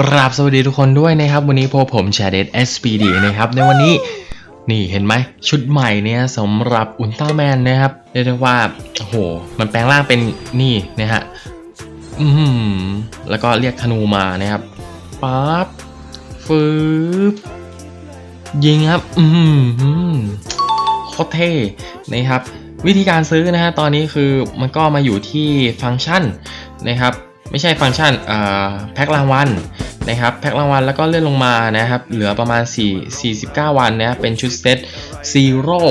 กราบสวัสดีทุกคนด้วยนะครับ วันนี้พบผมชาเดต SPD นะครับ ในวันนี้นี่เห็นไหมชุดใหม่เนี่ยสำหรับอุลตร้าแมนนะครับเรียกได้ว่าโอ้โห มันแปลงร่างเป็นนี่นะฮะอืมแล้วก็เรียกธนูมานะครับปั๊บฟืบยิงครับ อืมโคตรเท่นะครับ วิธีการซื้อนะฮะตอนนี้คือมันก็มาอยู่ที่ฟังก์ชันนะครับ ไม่ใช่ฟังก์ชันแพ็ครางวัลนะครับแพ็ครางวัลแล้วก็เลื่อนลงมานะครับ เหลือประมาณ 4 49 วันนะครับเป็นชุดเซตซีโร่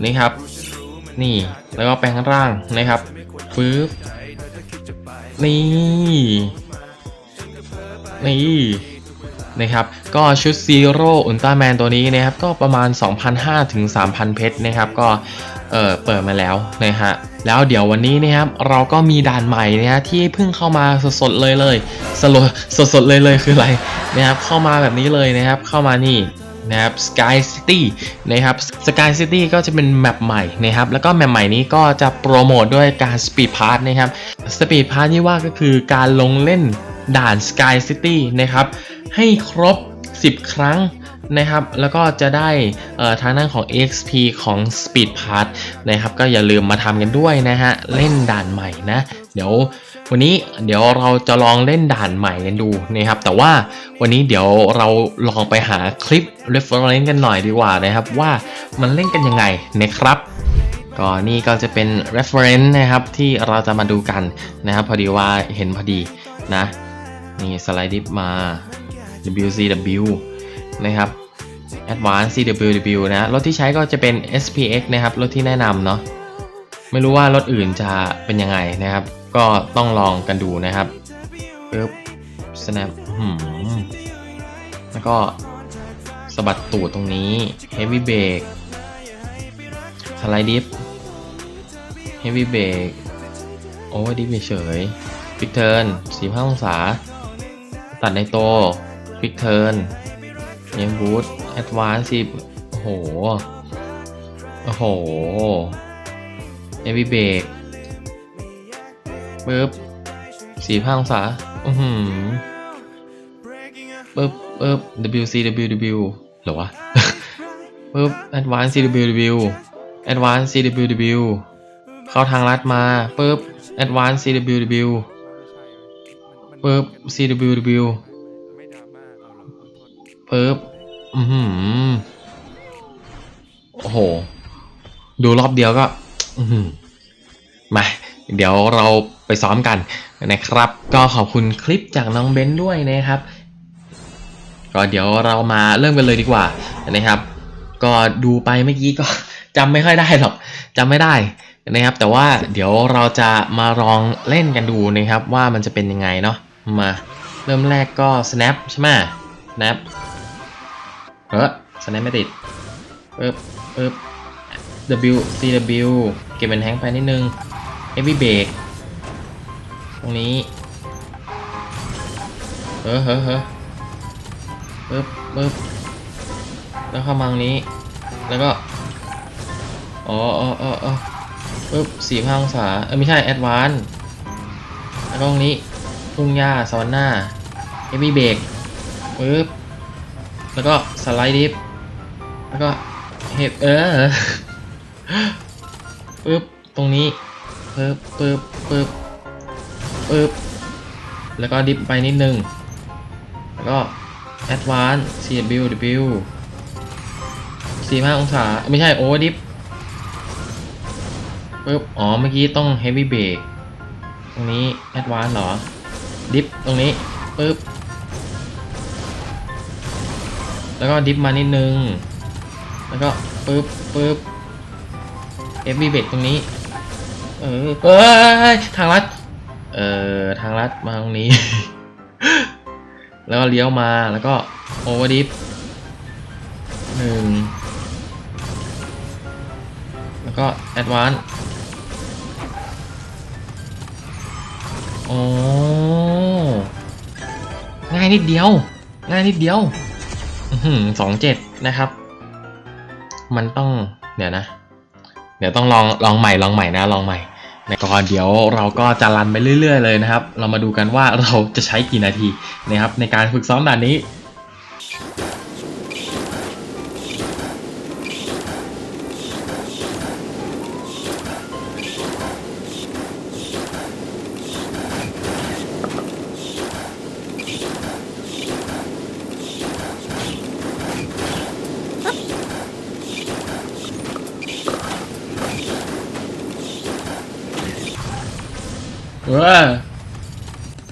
นี่ครับนี่แล้วก็แปลงร่างนะครับฟืบนี่นี่นะครับ ก็ชุดซีโร่อุลตร้าแมนตัวนี้นะครับ ก็ประมาณ 2,500ถึง3,000 เพชรนะครับ ก็เออเปิดมาแล้วนะฮะ แล้วเดี๋ยววันนี้นะครับเราก็มีด่านใหม่นะฮะที่เพิ่งเข้ามาสดๆเลยเลยสโลสดๆเลยเลยคืออะไรนะครับเข้ามาแบบนี้เลยนะครับเข้ามานี่นะครับ Sky City นะครับ Sky City ก็จะเป็นแมปใหม่นะครับแล้วก็แมปใหม่นี้ก็จะโปรโมทด้วยการ Speed Pass นะครับ Speed Pass ที่ว่าก็คือการลงเล่นด่าน Sky City นะครับให้ครบ 10 ครั้งนะครับ แล้วก็จะได้ทางด้านของ XP ของ Speed Pass นะครับ ก็อย่าลืมมาทำกันด้วยนะฮะ เล่นด่านใหม่นะ เดี๋ยววันนี้เดี๋ยวเราจะลองเล่นด่านใหม่กันดูนะครับ แต่ว่าวันนี้เดี๋ยวเราลองไปหาคลิป reference กันหน่อยดีกว่านะครับ ว่ามันเล่นกันยังไงนะครับก็นี่ก็จะเป็น reference นะครับที่เราจะมาดูกันนะครับ พอดีว่าเห็นพอดีนะ นี่สไลด์ดิฟมา WCW นะครับ Advanced CWW นะ รถที่ใช้ก็จะเป็น SPX นะครับ รถที่แนะนำเนาะ ไม่รู้ว่ารถอื่นจะเป็นยังไงนะครับ ก็ต้องลองกันดูนะครับปึ๊บ snap หืมแล้วก็สะบัดตูดตรงนี้ heavy brake สไลด์ดิฟ heavy brake โอ้ดิฟเฉยๆ quick turn 45 องศา ตัดในโต quick turn เยังบูทแอดวานซ์สิโอ้โห โอ้โหเอวีเบรกปึ๊บสี่พันองศาอือหือปึ๊บปึ๊บ WCWW หรอวะปึ๊บ Advanced CWW Advanced CWW เข้าทางลัดมาปึ๊บ Advanced CWW ปึ๊บ CWW ปึ๊บอือหือโอ้โห ดูรอบเดียวก็ อือหือมา เดี๋ยวเราไปซ้อมกันนะครับ ก็ขอบคุณคลิปจากน้องเบนด้วยนะครับ ก็เดี๋ยวเรามาเริ่มกันเลยดีกว่านะครับ ก็ดูไปเมื่อกี้ก็จำไม่ค่อยได้หรอกจำไม่ได้นะครับ แต่ว่าเดี๋ยวเราจะมาลองเล่นกันดูนะครับ ว่ามันจะเป็นยังไงเนาะมาเริ่มแรกก็ snap ใช่ไหม snap เออสแนปไม่ติดปึ๊บปึ๊บ W C W เก็บเป็นแทงไปนิดนึง Heavy Break ตรงนี้เฮ้อเฮ้อเฮ้อปึ๊บปึ๊บแล้วเข้ามางนี้ แล้วก็ อ๋ออ๋ออ๋ออ๋อปึ๊บสี่พันองศา เออไม่ใช่ แอดวานแล้วก็ตรงนี้ ทุ่งหญ้าสวรรค์หน้า Heavy Break ปึ๊บ แล้วก็สไลด์ดิฟแล้วก็เห็บเออปึ๊บตรงนี้ปึ๊บปึ๊บปึ๊บปึ๊บแล้วก็ดิฟไปนิดนึง แล้วก็ Advance CWW 45องศา ไม่ใช่โอเวอร์ดิฟปึ๊บอ๋อ เมื่อกี้ต้อง Heavy Brake ตรงนี้ Advance เหรอ ดิฟตรงนี้ปึ๊บ แล้วก็ดิฟมานิดนึง แล้วก็ปึ๊บปึ๊บเอฟบีเบตตรงนี้ เออเอ้ยทางลัด เอ่อ ทางลัดมาตรงนี้ แล้วก็เลี้ยวมา แล้วก็โอเวอร์ดิฟหนึ่ง แล้วก็แอดวานโอ้ง่ายนิดเดียว ง่ายนิดเดียว สองเจ็ดนะครับ มันต้อง เดี๋ยวนะ เดี๋ยวต้องลองลองใหม่ลองใหม่นะลองใหม่ก่อนเดี๋ยวเราก็จะรันไปเรื่อย ๆ เลยนะครับ เรามาดูกันว่าเราจะใช้กี่นาทีนะครับในการฝึกซ้อมด่านนี้ เออ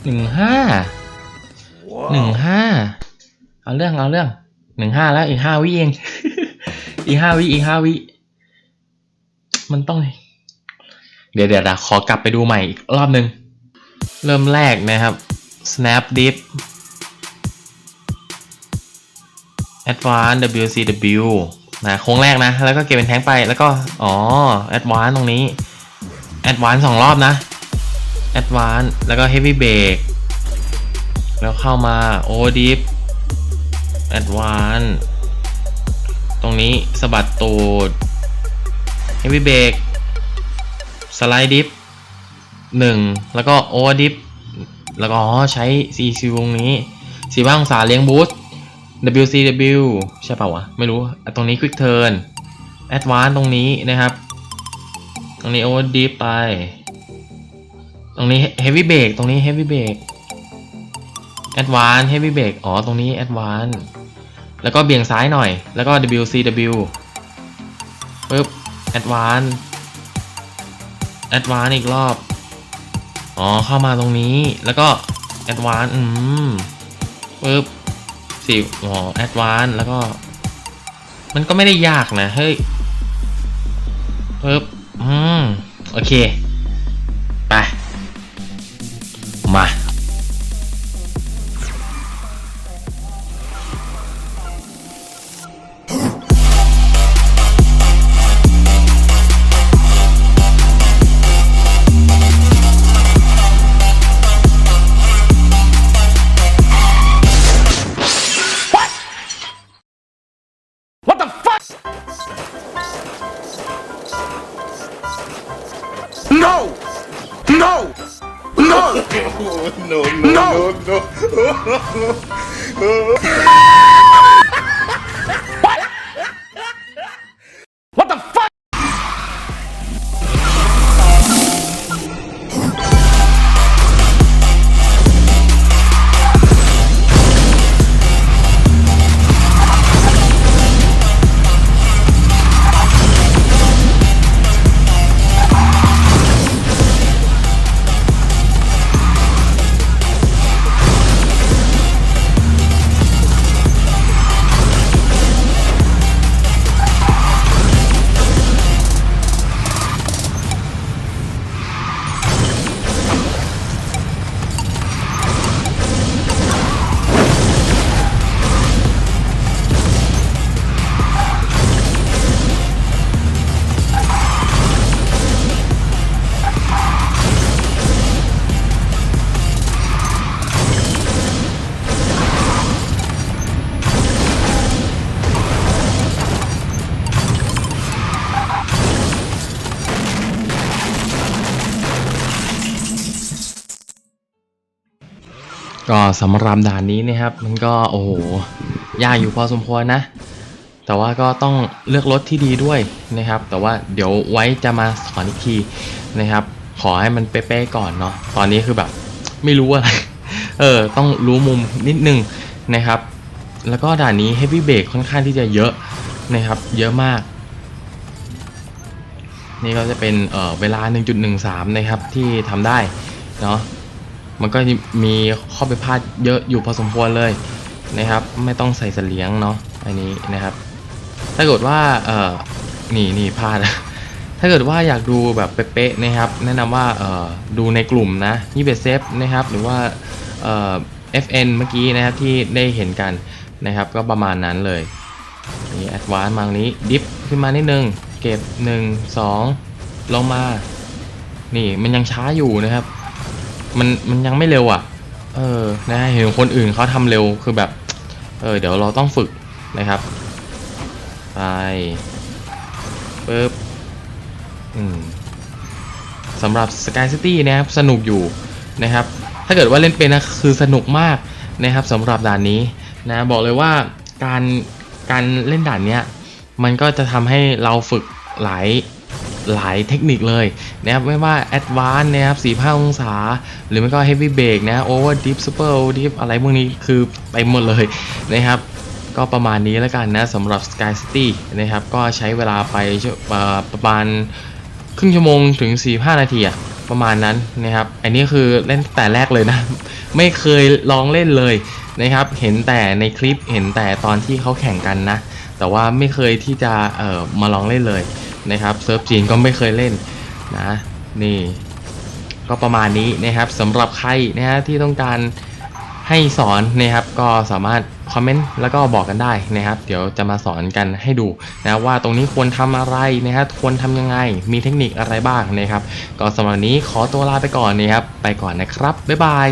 หนึ่งห้าหนึ่งห้าเอาเรื่องเอาเรื่องหนึ่งห้าแล้วอีกห้าวิเองอีกห้าวิอีกห้าวิมันต้อง เดี๋ยวเดี๋ยวเดี๋ยวขอกลับไปดูใหม่อีกรอบหนึ่งเริ่มแรกนะครับ snap dip advance WCW นะโค้งแรกนะ แล้วก็เก็บเป็นแท้งไปแล้วก็ อ๋อ advance ตรงนี้ advance สองรอบนะ advance แล้วก็ heavy brake แล้วเข้ามา over dip advance ตรงนี้สะบัดตูด heavy brake slide dip หนึ่งแล้วก็ over dip แล้วก็ใช้ CC วงนี้สีบ้าองศาเลี้ยงบูส WCW ใช่ป่าวะ ไม่รู้ ตรงนี้ quick turn advance ตรงนี้นะครับ ตรงนี้ over dip ไป ตรงนี้ heavy brake ตรงนี้ heavy brake advance heavy brake อ๋อ ตรงนี้ advance แล้วก็เบี่ยงซ้ายหน่อย แล้วก็ WCW ปึ๊บ advance advance อีกรอบ อ๋อ เข้ามาตรงนี้ แล้วก็ advance อืมปึ๊บสิอ๋อ advance แล้วก็ มันก็ไม่ได้ยากนะ เฮ้ยปึ๊บอืม โอเค ก็สำหรับด่านนี้นะครับ มันก็โอ้โหยากอยู่พอสมควรนะ แต่ว่าก็ต้องเลือกรถที่ดีด้วยนะครับ แต่ว่าเดี๋ยวไว้จะมาสอนอีกทีนะครับ ขอให้มันเป๊ะๆก่อนเนาะตอนนี้คือแบบไม่รู้อะไร เออ ต้องรู้มุมนิดนึงนะครับ แล้วก็ด่านนี้ heavy brake ค่อนข้างที่จะเยอะนะครับ เยอะมาก นี่ก็จะเป็นเออเวลา 1.13 นะครับที่ทำได้เนาะ มันก็มีข้อผิดพลาดเยอะอยู่พอสมควรเลยนะครับ ไม่ต้องใส่เสลียงเนาะอันนี้นะครับ ถ้าเกิดว่าเออนี่นี่พลาด ถ้าเกิดว่าอยากดูแบบเป๊ะๆนะครับ แนะนำว่าเออดูในกลุ่มนะยี่เบเซฟนะครับ หรือว่าเออ FN เมื่อกี้นะครับที่ได้เห็นกันนะครับ ก็ประมาณนั้นเลยนี่แอดวานซ์มางนี้ดิฟขึ้นมานิดนึง เก็บ 1 2 ลงมา นี่มันยังช้าอยู่นะครับ มันมันยังไม่เร็วอะ เออนะเห็นคนอื่นเขาทำเร็วคือแบบ เออเดี๋ยวเราต้องฝึกนะครับ ไปปึ๊บอืมสำหรับ Sky City นะครับสนุกอยู่นะครับ ถ้าเกิดว่าเล่นเป็นนะคือสนุกมากนะครับสำหรับด่านนี้นะบอกเลยว่าการการเล่นด่านเนี้ยมันก็จะทำให้เราฝึกหลาย หลายเทคนิคเลยนะครับไม่ว่า Advance นะครับ45 องศา หรือไม่ก็ Heavy Brake นะ Over Dip Super Dip อะไรพวกนี้คือไปหมดเลยนะครับก็ประมาณนี้แล้วกันนะสำหรับ Sky City นะครับก็ใช้เวลาไปประมาณครึ่งชั่วโมงถึง 45 นาทีอะประมาณนั้นนะครับ อันนี้คือเล่นแต่แรกเลยนะ ไม่เคยลองเล่นเลยนะครับ เห็นแต่ในคลิปเห็นแต่ตอนที่เขาแข่งกันนะ แต่ว่าไม่เคยที่จะเอ่อมาลองเล่นเลย นะครับเซิร์ฟจีนก็ไม่เคยเล่นนะนี่ก็ประมาณนี้นะครับสำหรับใครนะฮะที่ต้องการให้สอนนะครับก็สามารถคอมเมนต์แล้วก็บอกกันได้นะครับ เดี๋ยวจะมาสอนกันให้ดูนะว่าตรงนี้ควรทำอะไรนะครับควรทำยังไง มีเทคนิคอะไรบ้างนะครับ ก็สำหรับนี้ขอตัวลาไปก่อนนะครับ ไปก่อนนะครับ บ๊ายบาย